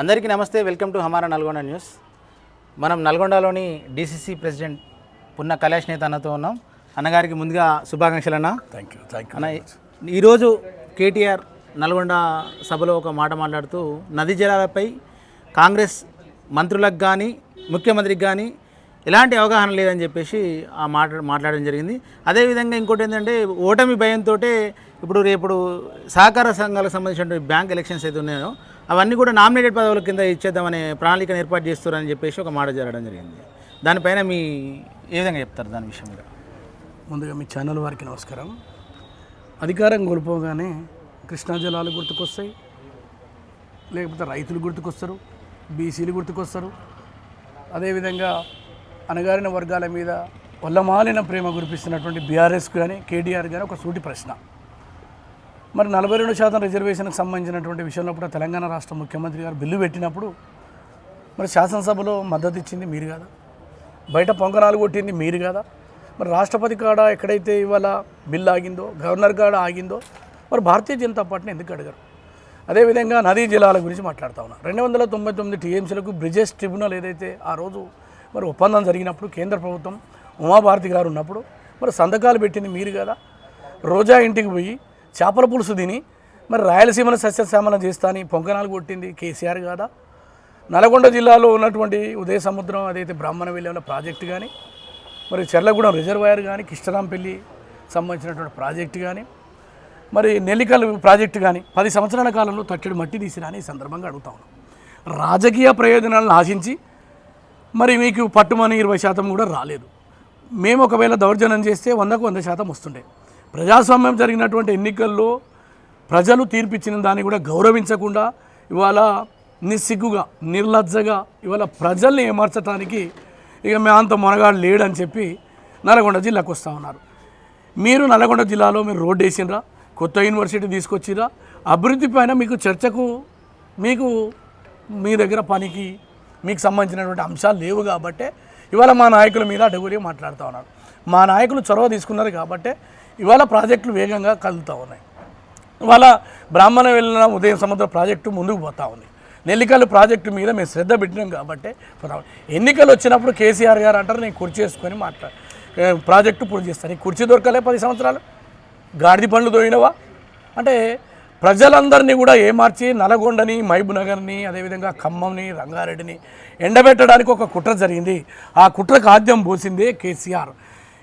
అందరికీ నమస్తే welcome to Hamara Nalgonda news. మనం నల్గొండలోని డీసీసీ ప్రెసిడెంట్ పున్న కైలాష్ నేత అన్నతో ఉన్నాం. అన్నగారికి ముందుగా శుభాకాంక్షలు అన్న థ్యాంక్ యూ థ్యాంక్ యూ అన్న ఈరోజు కేటీఆర్ నల్గొండ సభలో ఒక మాట మాట్లాడుతూ నదీ జలాలపై కాంగ్రెస్ మంత్రులకు కానీ ముఖ్యమంత్రికి కానీ ఎలాంటి అవగాహన లేదని చెప్పేసి ఆ మాట మాట్లాడడం జరిగింది. అదేవిధంగా ఇంకోటి ఏంటంటే ఓటమి భయంతో ఇప్పుడు రేపు సహకార సంఘాలకు సంబంధించిన బ్యాంక్ ఎలక్షన్స్ అయితే ఉన్నాయో అవన్నీ కూడా నామినేటెడ్ పదవుల కింద ఇచ్చేద్దామనే ప్రణాళికను ఏర్పాటు చేస్తారని చెప్పేసి ఒక మాట జరగడం జరిగింది. దానిపైన మీ ఏ విధంగా చెప్తారు దాని విషయం మీద ముందుగా మీ ఛానల్ వారికి నమస్కారం. అధికారం కోల్పోగానే కృష్ణా జలాలు గుర్తుకొస్తాయి లేకపోతే రైతులు గుర్తుకొస్తారు బీసీలు గుర్తుకొస్తారు. అదేవిధంగా అణగారిన వర్గాల మీద వల్లమాలిన ప్రేమ కురిపిస్తున్నటువంటి బీఆర్ఎస్ కానీ కేటీఆర్ కానీ ఒక సూటి ప్రశ్న. మరి నలభై రెండు శాతం రిజర్వేషన్కి సంబంధించినటువంటి విషయంలో కూడా తెలంగాణ రాష్ట్ర ముఖ్యమంత్రి గారు బిల్లు పెట్టినప్పుడు మరి శాసనసభలో మద్దతు ఇచ్చింది మీరు కదా? బయట పొంగనాలు కొట్టింది మీరు కదా? మరి రాష్ట్రపతి కాడ ఎక్కడైతే ఇవాళ బిల్లు ఆగిందో గవర్నర్ కాడ ఆగిందో మరి భారతీయ జనతా పార్టీని ఎందుకు అడగరు? అదేవిధంగా నదీ జలాల గురించి మాట్లాడుతా ఉన్నా. రెండు వందల తొంభై తొమ్మిది టీఎంసీలకు బ్రిజెస్ ట్రిబ్యునల్ ఏదైతే ఆ రోజు మరి ఒప్పందం జరిగినప్పుడు కేంద్ర ప్రభుత్వం ఉమాభారతి గారు ఉన్నప్పుడు మరి సంతకాలు పెట్టింది మీరు కదా? రోజా ఇంటికి పోయి చేపల పులుసు తిని మరి రాయలసీమను సస్యశ్యామలం చేస్తా అని పొంకనాలు కొట్టింది కేసీఆర్ కాదా? నల్గొండ జిల్లాలో ఉన్నటువంటి ఉదయ సముద్రం అదైతే బ్రాహ్మణ వెళ్ళిన ప్రాజెక్టు కానీ మరి చెర్లగూడెం రిజర్వాయర్ కానీ కిష్టరాంపల్లి సంబంధించినటువంటి ప్రాజెక్టు కానీ మరి నెల్లికల్ ప్రాజెక్టు కానీ పది సంవత్సరాల కాలంలో తట్టడి మట్టి తీసిరాని ఈ సందర్భంగా అడుగుతా ఉన్నాం. రాజకీయ ప్రయోజనాలను ఆశించి మరి మీకు పట్టుమని ఇరవై శాతం కూడా రాలేదు. మేము ఒకవేళ దౌర్జన్యం చేస్తే వందకు వంద శాతం వస్తుండే. ప్రజాస్వామ్యం జరిగినటువంటి ఎన్నికల్లో ప్రజలు తీర్పిచ్చిన దాన్ని కూడా గౌరవించకుండా ఇవాళ నిస్సిగ్గుగా నిర్లజ్జగా ఇవాళ ప్రజల్ని ఏమార్చడానికి ఇక మేము అంత మొనగాడు లేడని చెప్పి నల్గొండ జిల్లాకు వస్తూ ఉన్నారు. మీరు నల్గొండ జిల్లాలో మీరు రోడ్డు వేసిండ్రా కొత్త యూనివర్సిటీ తీసుకొచ్చిరా అభివృద్ధి పైన మీకు చర్చకు మీకు మీ దగ్గర పనికి మీకు సంబంధించినటువంటి అంశాలు లేవు కాబట్టే ఇవాళ మా నాయకుల మీద అడుగురి మాట్లాడుతూ ఉన్నారు. మా నాయకులు చొరవ తీసుకున్నారు కాబట్టే ఇవాళ ప్రాజెక్టులు వేగంగా కదులుతూ ఉన్నాయి. ఇవాళ బ్రాహ్మణ వెళ్ళిన ఉదయం సముద్ర ప్రాజెక్టు ముందుకు పోతా ఉంది. నెల్లికల్లు ప్రాజెక్టు మీద మేము శ్రద్ధ పెట్టినాం కాబట్టి ఎన్నికలు వచ్చినప్పుడు కేసీఆర్ గారు అంటారు నేను కుర్చీ చేసుకొని మాట్లా ప్రాజెక్టు పూర్తి చేస్తాను కుర్చీ దొరకలే పది సంవత్సరాలు. గాడిది పండ్లు దోయినవా అంటే ప్రజలందరినీ కూడా ఏమార్చి నల్గొండని మహబూబ్నగర్ని అదేవిధంగా ఖమ్మంని రంగారెడ్డిని ఎండబెట్టడానికి ఒక కుట్ర జరిగింది. ఆ కుట్రకు ఆద్యం పోసిందే కేసీఆర్.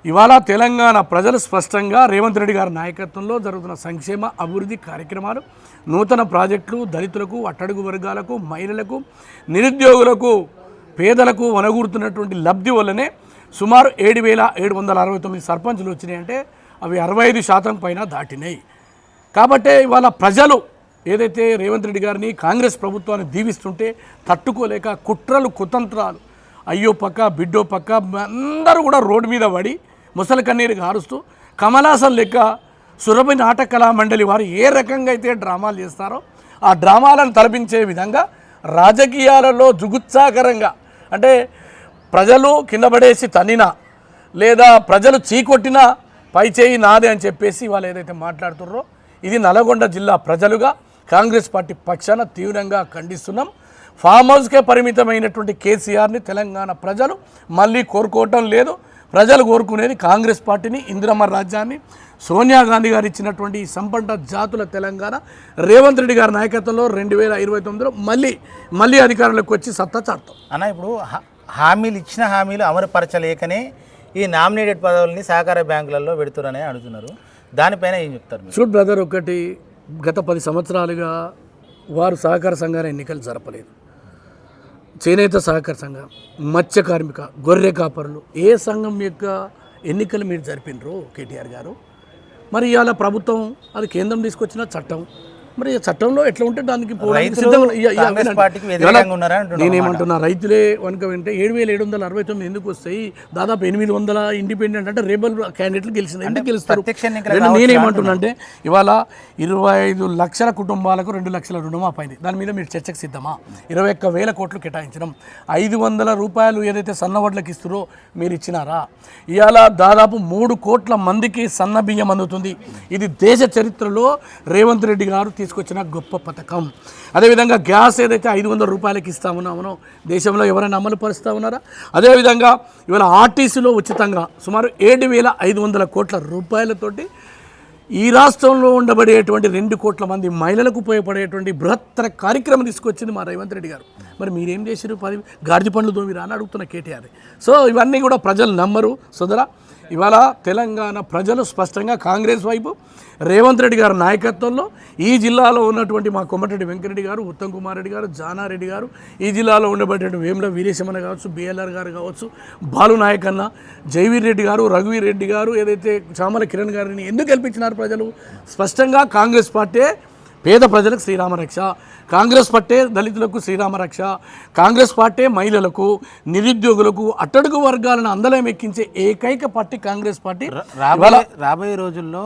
ఇవాళ తెలంగాణ ప్రజలు స్పష్టంగా రేవంత్ రెడ్డి గారి నాయకత్వంలో జరుగుతున్న సంక్షేమ అభివృద్ధి కార్యక్రమాలు నూతన ప్రాజెక్టులు దళితులకు అట్టడుగు వర్గాలకు మహిళలకు నిరుద్యోగులకు పేదలకు వనగూడుతున్నటువంటి లబ్ధి వల్లనే సుమారు ఏడు వేల ఏడు వందల అరవై తొమ్మిది సర్పంచులు వచ్చినాయంటే అవి అరవై ఐదు శాతం పైన దాటినాయి. కాబట్టే ఇవాళ ప్రజలు ఏదైతే రేవంత్ రెడ్డి గారిని కాంగ్రెస్ ప్రభుత్వాన్ని దీవిస్తుంటే తట్టుకోలేక కుట్రలు కుతంత్రాలు అయ్యో పక్క బిడ్డో పక్క అందరూ కూడా రోడ్డు మీద పడి ముసలి కన్నీరు గారుస్తూ కమలాసన్ లెక్క సురభి నాటక కళా మండలి వారు ఏ రకంగా అయితే డ్రామాలు చేస్తారో ఆ డ్రామాలను తలపించే విధంగా రాజకీయాలలో జుగుత్సాకరంగా అంటే ప్రజలు కిందపడేసి తనినా లేదా ప్రజలు చీకొట్టినా పై చేయి నాదే అని చెప్పేసి వాళ్ళు ఏదైతే మాట్లాడుతున్నారో ఇది నల్గొండ జిల్లా ప్రజలుగా కాంగ్రెస్ పార్టీ పక్షాన తీవ్రంగా ఖండిస్తున్నాం. ఫామ్ హౌస్కే పరిమితమైనటువంటి కేసీఆర్ని తెలంగాణ ప్రజలు మళ్ళీ కోరుకోవటం లేదు. ప్రజలు కోరుకునేది కాంగ్రెస్ పార్టీని ఇందిరమ్మ రాజ్యాన్ని. సోనియా గాంధీ గారు ఇచ్చినటువంటి ఈ సంపన్న జాతుల తెలంగాణ రేవంత్ రెడ్డి గారి నాయకత్వంలో రెండు వేల ఇరవై తొమ్మిదిలో మళ్ళీ మళ్ళీ అధికారంలోకి వచ్చి సత్తా చాటుతాం. అన్న ఇప్పుడు హా- హామీలు ఇచ్చిన హామీలు అమలుపరచలేకనే ఈ నామినేటెడ్ పదవుల్ని సహకార బ్యాంకులలో పెడుతున్నారని అడుగుతున్నారు. దానిపైన ఏం చెప్తారు చూడ్ బ్రదర్ ఒకటి గత పది సంవత్సరాలుగా వారు సహకార సంఘాల ఎన్నికలు జరపలేదు. చేనేత సహకార సంఘం మత్స్య కార్మిక గొర్రె కాపరులు ఏ సంఘం యొక్క ఎన్నికలు మీరు జరిపినరు కేటీఆర్ గారు మరి ఇవాళ ప్రభుత్వం అది కేంద్రం తీసుకొచ్చిన చట్టం మరి చట్టంలో ఎట్లా ఉంటే దానికి నేనేమంటున్నా రైతులే వనుక వింటే ఏడు వేల ఏడు వందల అరవై తొమ్మిది ఎందుకు వస్తాయి? దాదాపు ఎనిమిది వందల ఇండిపెండెంట్ అంటే రేబల్ క్యాండిడేట్లు గెలిచింది. ఎందుకు గెలుస్తారు? నేనేమంటున్నా అంటే ఇవాళ ఇరవై ఐదు లక్షల కుటుంబాలకు రెండు లక్షల రుణమాఫీ అయింది దాని మీద మీరు చర్చకు సిద్ధమా? ఇరవై ఒక్క వేల కోట్లు కేటాయించడం. ఐదు వందల రూపాయలు ఏదైతే సన్నవడ్లకు ఇస్తారో మీరు ఇచ్చినారా? ఇవాళ దాదాపు మూడు కోట్ల మందికి సన్న బియ్యం అందుతుంది. ఇది దేశ చరిత్రలో రేవంత్ రెడ్డి గారు తీసుకు తీసుకొచ్చిన గొప్ప పథకం. అదేవిధంగా గ్యాస్ ఏదైతే ఐదు వందల రూపాయలకి ఇస్తా ఉన్నామో దేశంలో ఎవరైనా అమలు పరుస్తూ ఉన్నారా? అదేవిధంగా ఇవాళ ఆర్టీసీలో ఉచితంగా సుమారు ఏడు వేల ఐదు వందల కోట్ల రూపాయలతోటి ఈ రాష్ట్రంలో ఉండబడేటువంటి రెండు కోట్ల మంది మహిళలకు ఉపయోగపడేటువంటి బృహత్తర కార్యక్రమం తీసుకొచ్చింది మా రేవంత్ రెడ్డి గారు. మరి మీరేం చేశారు పది గాడిద పండ్లు దోమిరా అని అడుగుతున్న కేటీఆర్ సో ఇవన్నీ కూడా ప్రజలు నమ్మరు. సోదరా ఇవాళ తెలంగాణ ప్రజలు స్పష్టంగా కాంగ్రెస్ వైపు రేవంత్ రెడ్డి గారి నాయకత్వంలో ఈ జిల్లాలో ఉన్నటువంటి మా కొమ్మటిరెడ్డి వెంకరెడ్డి గారు ఉత్తమ్ కుమార్ రెడ్డి గారు జానారెడ్డి గారు ఈ జిల్లాలో ఉండబడేటువంటి వేముల వీరేశమన్న కావచ్చు బిఎల్ఆర్ గారు కావచ్చు బాలు నాయక్ అన్న జైవీర్ రెడ్డి గారు రఘువీర్ రెడ్డి గారు ఏదైతే చామల కిరణ్ గారిని ఎందుకు గెలిపించినారు ప్రజలు? స్పష్టంగా కాంగ్రెస్ పార్టీ పేద ప్రజలకు శ్రీరామ రక్ష కాంగ్రెస్ పార్టీ దళితులకు శ్రీరామ రక్ష కాంగ్రెస్ పార్టీ మహిళలకు నిరుద్యోగులకు అట్టడుగు వర్గాలను అందలం ఎక్కించే ఏకైక పార్టీ కాంగ్రెస్ పార్టీ. రాబోయే రాబోయే రోజుల్లో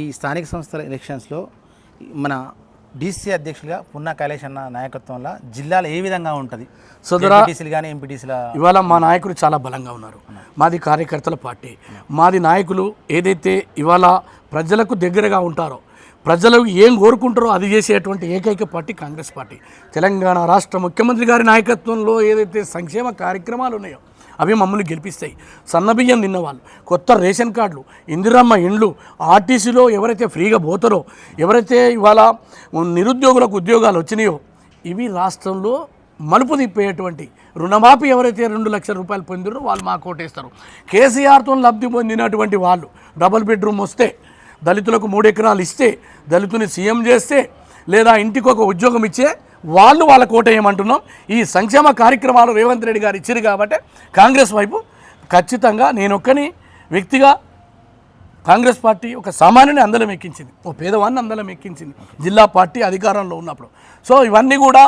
ఈ స్థానిక సంస్థల ఎలక్షన్స్లో మన డీసీ అధ్యక్షులుగా పున్నా కైలేష్ అన్న నాయకత్వంలో జిల్లాలో ఏ విధంగా ఉంటుంది? సోదరా ఎంపీటీసీలు కానీ ఎంపీటీసీల ఇవాళ మా నాయకులు చాలా బలంగా ఉన్నారు. మాది కార్యకర్తల పార్టీ. మాది నాయకులు ఏదైతే ఇవాళ ప్రజలకు దగ్గరగా ఉంటారో ప్రజలు ఏం కోరుకుంటారో అది చేసేటువంటి ఏకైక పార్టీ కాంగ్రెస్ పార్టీ. తెలంగాణ రాష్ట్ర ముఖ్యమంత్రి గారి నాయకత్వంలో ఏదైతే సంక్షేమ కార్యక్రమాలు ఉన్నాయో అవి మమ్మల్ని గెలిపిస్తాయి. సన్నబియ్యం తిన్నవాళ్ళు కొత్త రేషన్ కార్డులు ఇందిరమ్మ ఇండ్లు ఆర్టీసీలో ఎవరైతే ఫ్రీగా పోతారో ఎవరైతే ఇవాళ నిరుద్యోగులకు ఉద్యోగాలు వచ్చినాయో ఇవి రాష్ట్రంలో మలుపు తిప్పేటువంటి రుణమాఫీ ఎవరైతే రెండు లక్షల రూపాయలు పొందిరో వాళ్ళు మా కోటేస్తారు కేసీఆర్తో లబ్ధి పొందినటువంటి వాళ్ళు డబుల్ బెడ్రూమ్ వస్తే దళితులకు మూడు ఎకరాలు ఇస్తే దళితుని సీఎం చేస్తే లేదా ఇంటికి ఒక ఉద్యోగం ఇచ్చే వాళ్ళు వాళ్ళ కోట ఏమంటున్నాం? ఈ సంక్షేమ కార్యక్రమాలు రేవంత్ రెడ్డి గారు ఇచ్చారు కాబట్టి కాంగ్రెస్ వైపు ఖచ్చితంగా నేనొక్కని వ్యక్తిగా కాంగ్రెస్ పార్టీ ఒక సామాన్యుని అందలం ఎక్కించింది. ఓ పేదవాన్ని అందలం ఎక్కించింది. జిల్లా పార్టీ అధికారంలో ఉన్నప్పుడు. సో ఇవన్నీ కూడా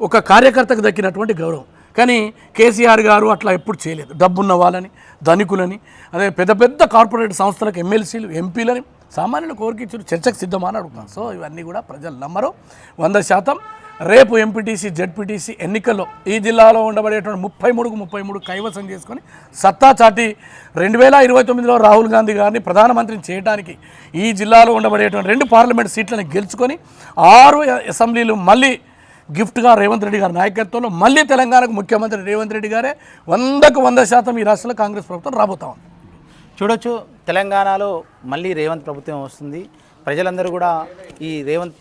ఒక కార్యకర్తకు దక్కినటువంటి గౌరవం. కానీ కేసీఆర్ గారు అట్లా ఎప్పుడు చేయలేదు. డబ్బున్న వాళ్ళని ధనికులని అదే పెద్ద పెద్ద కార్పొరేట్ సంస్థలకు ఎమ్మెల్సీలు ఎంపీలని సామాన్యులు కోరికిచ్చారు చర్చకు సిద్ధమా అని అడుగుతున్నాను సో ఇవన్నీ కూడా ప్రజలు నమ్మరు. వంద శాతం రేపు ఎంపీటీసీ జెడ్పీటీసీ ఎన్నికల్లో ఈ జిల్లాలో ఉండబడేటువంటి ముప్పై మూడుకు ముప్పై మూడు కైవసం చేసుకొని సత్తా చాటి రెండు వేల ఇరవై తొమ్మిదిలో రాహుల్ గాంధీ గారిని ప్రధానమంత్రిని చేయడానికి ఈ జిల్లాలో ఉండబడేటువంటి రెండు పార్లమెంట్ సీట్లను గెలుచుకొని ఆరు అసెంబ్లీలు మళ్ళీ గిఫ్ట్గా రేవంత్ రెడ్డి గారి నాయకత్వంలో మళ్ళీ తెలంగాణకు ముఖ్యమంత్రి రేవంత్ రెడ్డి గారే వందకు వంద శాతం ఈ రాష్ట్రంలో కాంగ్రెస్ ప్రభుత్వం రాబోతా ఉంది. చూడొచ్చు. తెలంగాణలో మళ్ళీ రేవంత్ ప్రభుత్వం వస్తుంది. ప్రజలందరూ కూడా ఈ రేవంత్